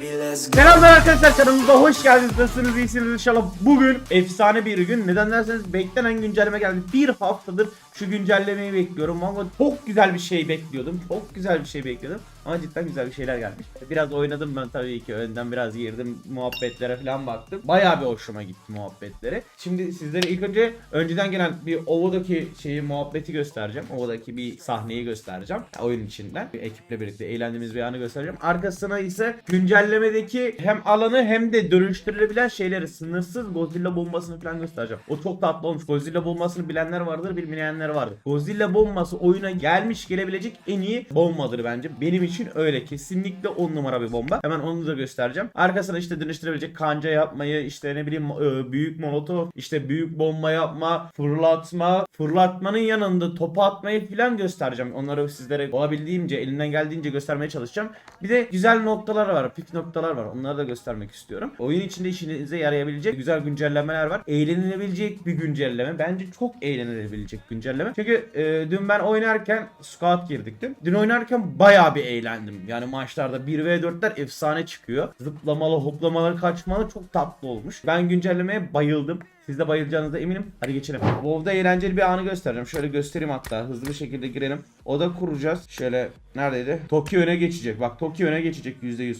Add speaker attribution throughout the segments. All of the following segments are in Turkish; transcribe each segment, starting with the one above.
Speaker 1: Selamlar arkadaşlar kanalımıza hoş geldiniz. Nasılsınız? iyisiniz inşallah. Bugün efsane bir gün. Neden derseniz beklenen güncelleme geldi. Bir haftadır şu güncellemeyi bekliyorum. Ama çok güzel bir şey bekliyordum. Çok güzel bir şey bekliyordum. Ama cidden güzel bir şeyler gelmiş. Biraz oynadım ben tabii ki. Önden biraz girdim. Muhabbetlere falan baktım. Bayağı bir hoşuma gitti muhabbetleri. Şimdi sizlere ilk önce önceden gelen bir Ova'daki şeyi muhabbeti göstereceğim. Ova'daki bir sahneyi göstereceğim. Oyun içinden. Bir ekiple birlikte eğlendiğimiz bir anı göstereceğim. Arkasına ise güncellemedeki hem alanı hem de dönüştürülebilen şeyleri sınırsız Godzilla bombasını falan göstereceğim. O çok tatlı olmuş. Godzilla bombasını bilenler vardır, bilmeyenler vardır. Godzilla bombası oyuna gelmiş gelebilecek en iyi bombadır bence. Benim için öyle. Kesinlikle 10 numara bir bomba. Hemen onu da göstereceğim. Arkasına işte dönüştürebilecek kanca yapmayı, işte ne bileyim e, büyük molotof, işte büyük bomba yapma, fırlatma, fırlatmanın yanında topu atmayı falan göstereceğim. Onları sizlere olabildiğince, elimden geldiğince göstermeye çalışacağım. Bir de güzel noktalar var, pik noktalar var. Onları da göstermek istiyorum. Oyun içinde işinize yarayabilecek güzel güncellemeler var. Eğlenilebilecek bir güncelleme. Bence çok eğlenilebilecek güncelleme. Çünkü e, dün ben oynarken squad girdik dün. Dün oynarken bayağı bir eğlendim. Yani maçlarda 1v4'ler efsane çıkıyor. Zıplamalı, hoplamalı, kaçmalı çok tatlı olmuş. Ben güncellemeye bayıldım. Siz de bayılacağınıza eminim. Hadi geçelim. WoW'da eğlenceli bir anı göstereceğim. Şöyle göstereyim hatta. Hızlı bir şekilde girelim. Oda kuracağız. Şöyle neredeydi? Toki öne geçecek. Bak Toki öne geçecek %100.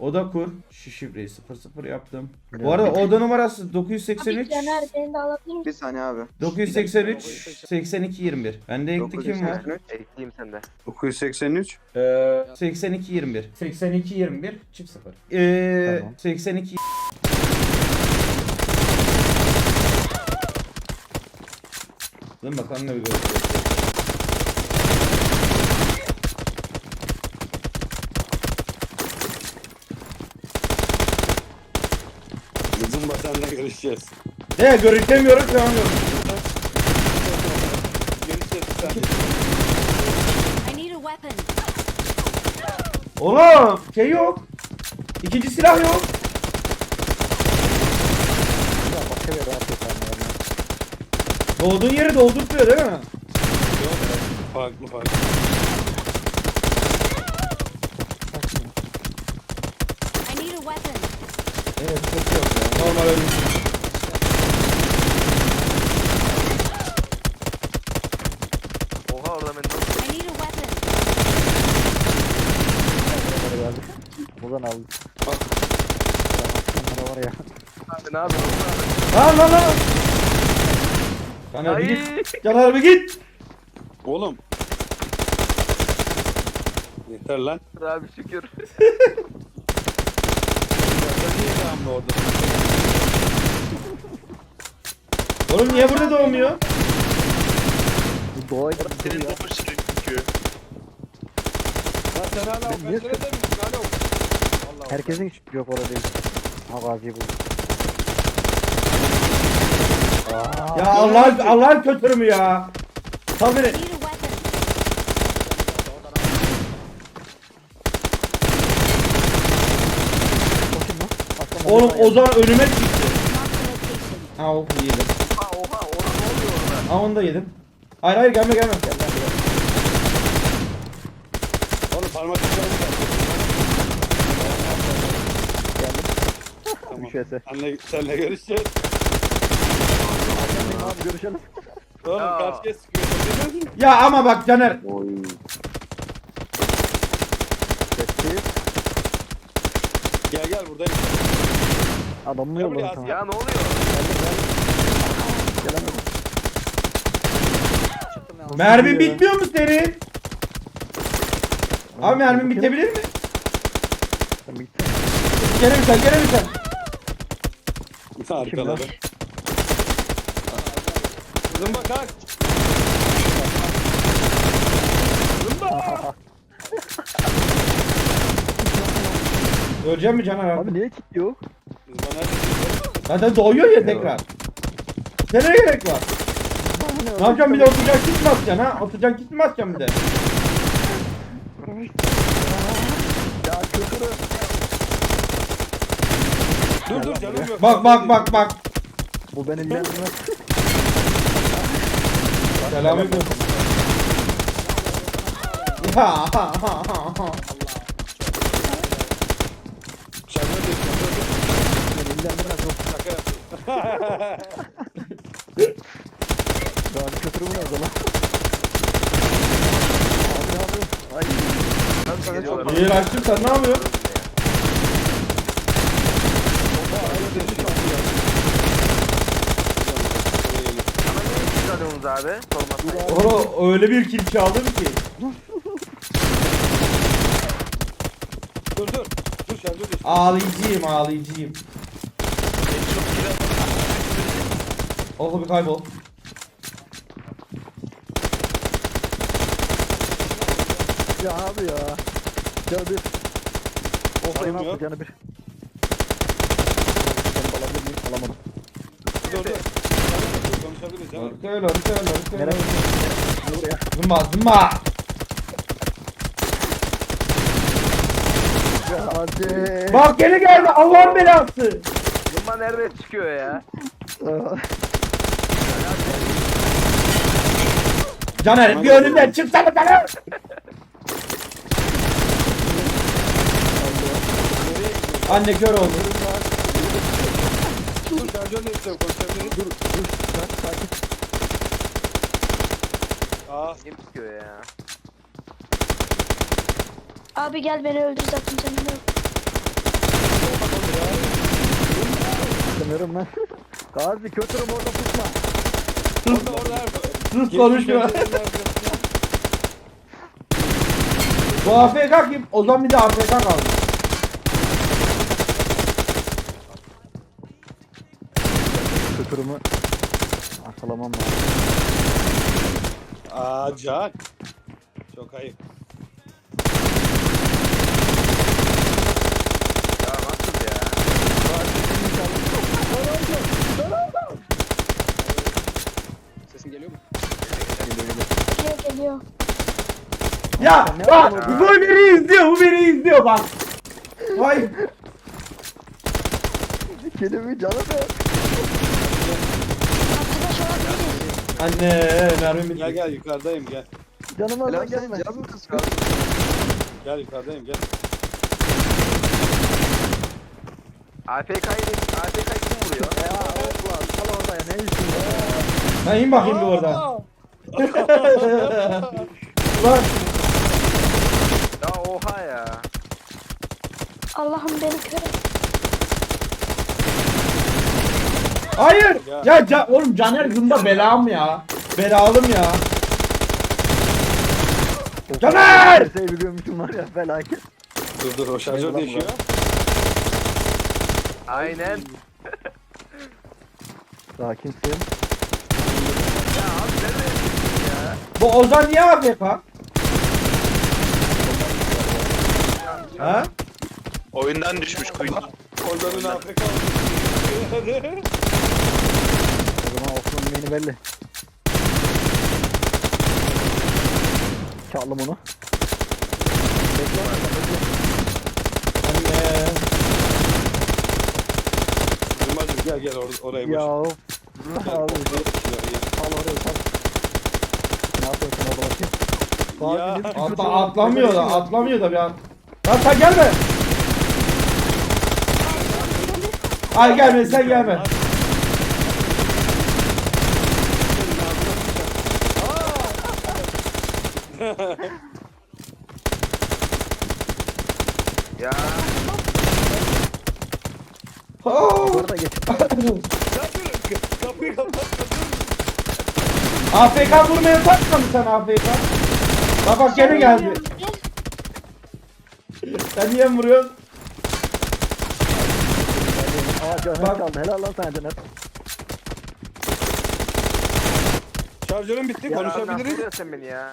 Speaker 1: Oda kur. Şu şifreyi 00 yaptım. Bu arada oda numarası 983
Speaker 2: Abi Caner beni de alabilir misin?
Speaker 3: Bir saniye abi.
Speaker 1: 983 82 21. Bende ekli kim var?
Speaker 3: 983,
Speaker 4: Ekleyeyim sende.
Speaker 3: 983.
Speaker 1: Ee, 82 21. 82 21 çift 0. Ee,
Speaker 3: Tamam.
Speaker 1: 82 Dön bakalım ne bir.
Speaker 5: Bizim görüşeceğiz.
Speaker 1: Ne görüşemiyorum şu an.
Speaker 5: Görüşeceğiz sen.
Speaker 2: I need a weapon.
Speaker 1: Oğlum şey yok. İkinci silah yok. Doğduğun yeri doldurtuyor değil mi?
Speaker 5: Farklı farklı.
Speaker 2: I need a weapon.
Speaker 1: Evet çok yok ya. Normal ölmüş.
Speaker 4: Oha orada beni nasıl...
Speaker 2: I need a weapon.
Speaker 6: Buradan aldım.
Speaker 5: Bak.
Speaker 6: Bunlara var ya.
Speaker 4: Abi ne yapıyorsun?
Speaker 1: Lan lan lan. Caner bir
Speaker 4: Ay.
Speaker 1: git. Caner bir git.
Speaker 5: Oğlum. Yeter lan.
Speaker 4: Abi şükür.
Speaker 5: Niye devamlı orada?
Speaker 1: Oğlum niye burada doğmuyor?
Speaker 6: Bu doğa gibi
Speaker 4: Senin
Speaker 6: ya.
Speaker 4: topu çünkü.
Speaker 5: Lan sen hala o pencerede misin? Hala Allah.
Speaker 6: Herkesin hiç yok orada değil. Ha gaziyi buldum.
Speaker 1: Ya Allah Allah kötür mü ya? Sal beni.
Speaker 2: I need a weapon.
Speaker 6: bakayım lan. Aslında
Speaker 1: Oğlum
Speaker 6: bayağı-
Speaker 1: Ozan önüme çıktı.
Speaker 2: Mark the location.
Speaker 1: Ha o yedim.
Speaker 4: Oha oha orada ne oluyor orada?
Speaker 1: Ha onu da yedim. Hayır hayır gelme gelme.
Speaker 5: Oğlum
Speaker 6: Vs.
Speaker 5: Senle, senle görüşeceğiz.
Speaker 6: Abi görüşelim.
Speaker 5: Oğlum
Speaker 4: Ya.
Speaker 5: karşıya sıkıyorsun.
Speaker 1: Ya ama bak Caner.
Speaker 6: Sessiz.
Speaker 5: Gel gel buradayım.
Speaker 6: Adamını
Speaker 5: Ya
Speaker 6: yolladım
Speaker 5: buraya
Speaker 6: sana.
Speaker 4: Ya ne oluyor?
Speaker 6: Gelemedim.
Speaker 1: Mermin bitmiyor mu senin? Abi mermin bitebilir mi?
Speaker 6: Sen.
Speaker 1: Gene biter gene biter.
Speaker 5: Arkaladı. Kızım bak ha.
Speaker 1: Öleceğim mi Caner abi?
Speaker 6: Abi niye yok?
Speaker 5: Kızım bana
Speaker 1: Zaten doğuyor ya tekrar. Ne gerek var? Ne yapacaksın bir de oturacak atacaksın ha? Oturacak atacaksın bir de?
Speaker 6: Ya kötürü.
Speaker 5: Dur dur canım yok.
Speaker 1: Bak bak bak bak.
Speaker 6: Bu beni ilgilendirmez.
Speaker 1: Selamünaleyküm. Ya
Speaker 6: ha ha ha ha. Beni ilgilendirmez. Yok şaka Ben kötürüm ne o zaman.
Speaker 4: Abi abi. Ay. Geliyorlar.
Speaker 1: İyi açtım sen ne yapıyorsun?
Speaker 4: Abi?
Speaker 1: Oğlum öyle bir kill çaldım ki.
Speaker 5: dur dur. Dur şarjör değiştir.
Speaker 1: Ağlayıcıyım ağlayıcıyım. Oku bir kaybol.
Speaker 6: Ya abi ya. Canı bir. Oh
Speaker 5: Sayım
Speaker 6: ne yaptı
Speaker 5: yok.
Speaker 6: canı bir. Alamadım.
Speaker 5: Dur dur.
Speaker 1: Örkel örkel örkel.
Speaker 6: Merak etme. Buraya.
Speaker 1: Zımba zımba.
Speaker 6: Ya hadi.
Speaker 1: Bak geri geldi Allah'ın belası.
Speaker 4: Zımba nerede çıkıyor ya?
Speaker 1: Caner bir önünden çıksana Caner. Anne kör oldu.
Speaker 5: Dur şarjör değiştir konuşabiliriz. Dur.
Speaker 6: Dur. Sakin sakin.
Speaker 5: Aa.
Speaker 4: Kim çıkıyor ya?
Speaker 2: Abi gel beni öldür zaten canım yok.
Speaker 6: İstemiyorum lan. Gazi kötürüm orada tutma.
Speaker 5: Orada orada her
Speaker 1: Sus konuşma. Bu AFK kim? O zaman bir de AFK kaldı.
Speaker 6: Kötürümü arkalamam lazım.
Speaker 5: Aa Can. Çok ayıp.
Speaker 4: Ya nasıl ya?
Speaker 5: Sesin geliyor mu?
Speaker 2: Geliyor geliyor.
Speaker 1: Ya bak bu beni izliyor bu beni izliyor bak. Vay.
Speaker 6: Kelimi canı be.
Speaker 1: Anne mermim
Speaker 5: Gel
Speaker 1: bitti.
Speaker 5: gel yukarıdayım gel.
Speaker 4: Helal
Speaker 6: lan
Speaker 4: sen
Speaker 6: gelme.
Speaker 4: canım kısıyor.
Speaker 5: Gel yukarıdayım gel.
Speaker 4: AFK'yı AFK'yı kim vuruyor?
Speaker 6: Ya ulan kal orada ya ne işin var?
Speaker 1: Ben in bakayım bir oradan. Ulan
Speaker 4: Ya oha ya.
Speaker 2: Allah'ım beni kör et.
Speaker 1: Hayır. Ya ca- oğlum Caner Zımba belam ya. Belalım ya. Caner!
Speaker 6: Görmüşüm var ya felaket.
Speaker 5: Dur dur o şarjör değişiyor.
Speaker 4: Aynen.
Speaker 6: Sakinsin.
Speaker 4: Ya abi ya?
Speaker 1: Bu Ozan niye AFK? Ha?
Speaker 3: Oyundan düşmüş kuyudan.
Speaker 5: Onların Afrika olmuş.
Speaker 6: O zaman Osman'ın yeni belli. Çaldım onu. Bekle. bekle.
Speaker 1: Anne.
Speaker 5: Zımbacım gel gel or orayı boş.
Speaker 6: Ya Abi.
Speaker 5: oraya
Speaker 6: Al oraya sal. Ne yapıyorsun orada bakayım?
Speaker 5: Ya.
Speaker 1: Atla, atlamıyor da atlamıyor da bir an. Lan sen gelme. Ay gelme sen gelme.
Speaker 4: Ya
Speaker 1: Oo.
Speaker 6: Burada geç.
Speaker 5: Kapıyı kapat.
Speaker 1: AFK vurmaya takma mı sen AFK? Bak bak gene geldi. Sen niye vuruyorsun?
Speaker 6: Aa
Speaker 1: Bak.
Speaker 6: çaldı. Helal lan sana Caner.
Speaker 5: Şarjörüm bitti
Speaker 4: ya
Speaker 5: konuşabiliriz.
Speaker 4: sen beni ya?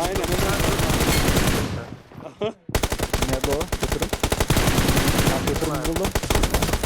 Speaker 5: Aynen.
Speaker 6: Nerede o? Götürün. Ben götürün buldum.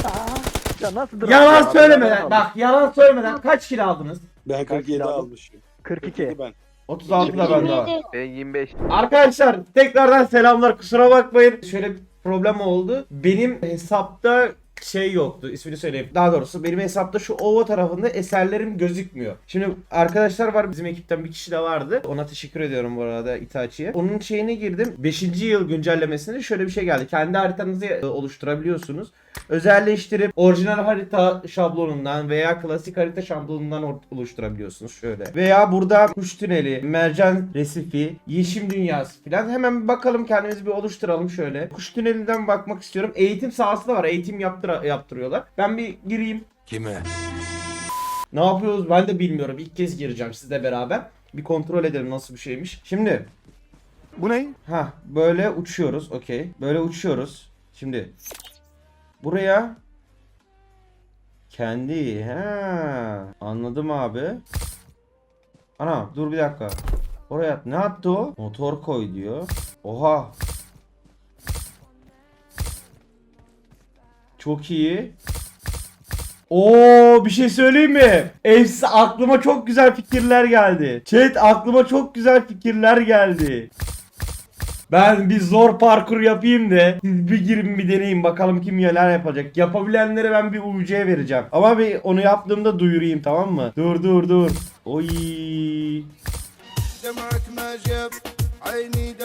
Speaker 6: Aa, ya nasıl dur?
Speaker 1: Yalan söylemeden bak yalan söylemeden kaç kilo aldınız?
Speaker 5: Ben 47
Speaker 6: kilo aldın?
Speaker 5: almışım.
Speaker 6: 42.
Speaker 5: ben.
Speaker 1: 36 da bende var.
Speaker 2: 27.
Speaker 4: Ben 25.
Speaker 1: Arkadaşlar tekrardan selamlar kusura bakmayın. Şöyle bir problem oldu. Benim hesapta şey yoktu. İsmini söyleyeyim. Daha doğrusu benim hesapta şu OVA tarafında eserlerim gözükmüyor. Şimdi arkadaşlar var bizim ekipten bir kişi de vardı. Ona teşekkür ediyorum bu arada Itachi'ye. Onun şeyine girdim. 5. yıl güncellemesinde şöyle bir şey geldi. Kendi haritanızı oluşturabiliyorsunuz. Özelleştirip orijinal harita şablonundan veya klasik harita şablonundan or- oluşturabiliyorsunuz şöyle. Veya burada kuş tüneli, mercan resifi, yeşim dünyası falan. Hemen bir bakalım kendimizi bir oluşturalım şöyle. Kuş tünelinden bakmak istiyorum. Eğitim sahası da var. Eğitim yaptıra- yaptırıyorlar. Ben bir gireyim.
Speaker 7: Kime?
Speaker 1: Ne yapıyoruz ben de bilmiyorum. İlk kez gireceğim sizle beraber. Bir kontrol edelim nasıl bir şeymiş. Şimdi
Speaker 6: Bu ne?
Speaker 1: ha böyle uçuyoruz. Okey. Böyle uçuyoruz. Şimdi buraya kendi ha anladım abi. Ana dur bir dakika. Oraya at. ne attı o? Motor koy diyor. Oha. Çok iyi. Oo bir şey söyleyeyim mi? Efsa aklıma çok güzel fikirler geldi. Chat aklıma çok güzel fikirler geldi. Ben bir zor parkur yapayım da siz bir girin bir deneyin bakalım kim neler yapacak. Yapabilenlere ben bir UC vereceğim. Ama bir onu yaptığımda duyurayım tamam mı? Dur dur dur. Oy.
Speaker 7: I need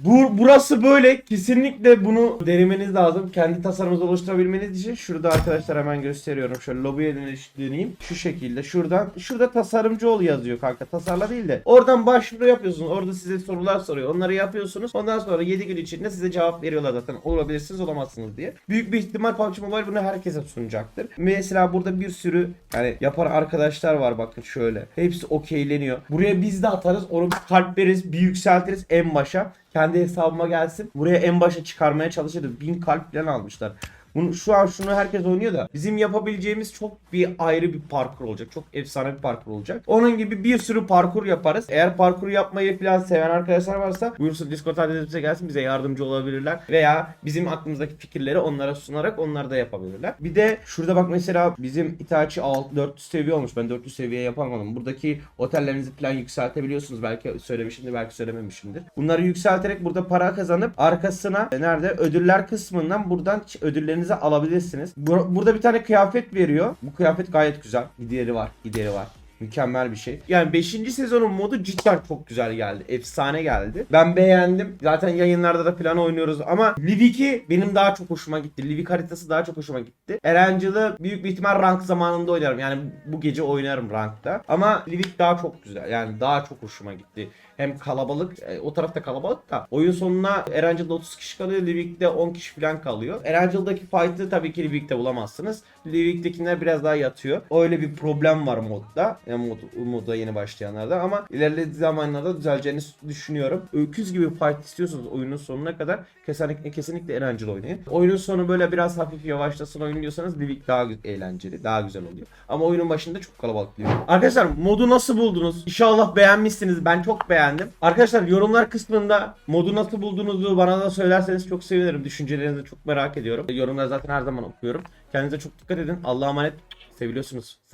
Speaker 1: bu, burası böyle. Kesinlikle bunu denemeniz lazım. Kendi tasarımınızı oluşturabilmeniz için. Şurada arkadaşlar hemen gösteriyorum. Şöyle lobiye döneyim. Şu şekilde. Şuradan. Şurada tasarımcı ol yazıyor kanka. Tasarla değil de. Oradan başvuru yapıyorsunuz. Orada size sorular soruyor. Onları yapıyorsunuz. Ondan sonra 7 gün içinde size cevap veriyorlar zaten. Olabilirsiniz olamazsınız diye. Büyük bir ihtimal PUBG Mobile bunu herkese sunacaktır. Mesela burada bir sürü yani yapar arkadaşlar var bakın şöyle. Hepsi okeyleniyor. Buraya biz de atarız. Onu kalp veririz. Bir yükseltiriz. Em en başa. Kendi hesabıma gelsin. Buraya en başa çıkarmaya çalışırız. Bin kalp falan almışlar. Bunu, şu an şunu herkes oynuyor da bizim yapabileceğimiz çok bir ayrı bir parkur olacak. Çok efsane bir parkur olacak. Onun gibi bir sürü parkur yaparız. Eğer parkur yapmayı falan seven arkadaşlar varsa buyursun Discord adresimize gelsin bize yardımcı olabilirler. Veya bizim aklımızdaki fikirleri onlara sunarak onlar da yapabilirler. Bir de şurada bak mesela bizim Itachi 6 400 seviye olmuş. Ben 400 seviye yapamadım. Buradaki otellerinizi falan yükseltebiliyorsunuz. Belki söylemişimdir belki söylememişimdir. Bunları yükselterek burada para kazanıp arkasına e, nerede ödüller kısmından buradan ç- ödüllerinizi alabilirsiniz. Bur- burada bir tane kıyafet veriyor. Bu kıyafet gayet güzel. Gideri var. Gideri var. Mükemmel bir şey. Yani 5. sezonun modu cidden çok güzel geldi. Efsane geldi. Ben beğendim. Zaten yayınlarda da plan oynuyoruz ama Liv 2 benim daha çok hoşuma gitti. Liv 2 haritası daha çok hoşuma gitti. Erencil'i büyük bir ihtimal rank zamanında oynarım. Yani bu gece oynarım rankta. Ama Liv 2 daha çok güzel. Yani daha çok hoşuma gitti. Hem kalabalık, e, o tarafta kalabalık da oyun sonuna Erencil'de 30 kişi kalıyor, Livik'te 10 kişi falan kalıyor. Erencil'deki fight'ı tabii ki Livik'te bulamazsınız. Livik'tekiler biraz daha yatıyor. Öyle bir problem var modda. Yani mod, moda yeni başlayanlarda ama ilerleyen zamanlarda düzeleceğini düşünüyorum. Öküz gibi fight istiyorsanız oyunun sonuna kadar kesinlikle kesinlikle Erencil oynayın. Oyunun sonu böyle biraz hafif yavaşlasın oyun diyorsanız Livik daha eğlenceli, daha güzel oluyor. Ama oyunun başında çok kalabalık diyor. Arkadaşlar modu nasıl buldunuz? İnşallah beğenmişsiniz. Ben çok beğendim. Arkadaşlar yorumlar kısmında modu nasıl bulduğunuzu bana da söylerseniz çok sevinirim. Düşüncelerinizi çok merak ediyorum. Yorumları zaten her zaman okuyorum. Kendinize çok dikkat edin. Allah'a emanet. Seviliyorsunuz.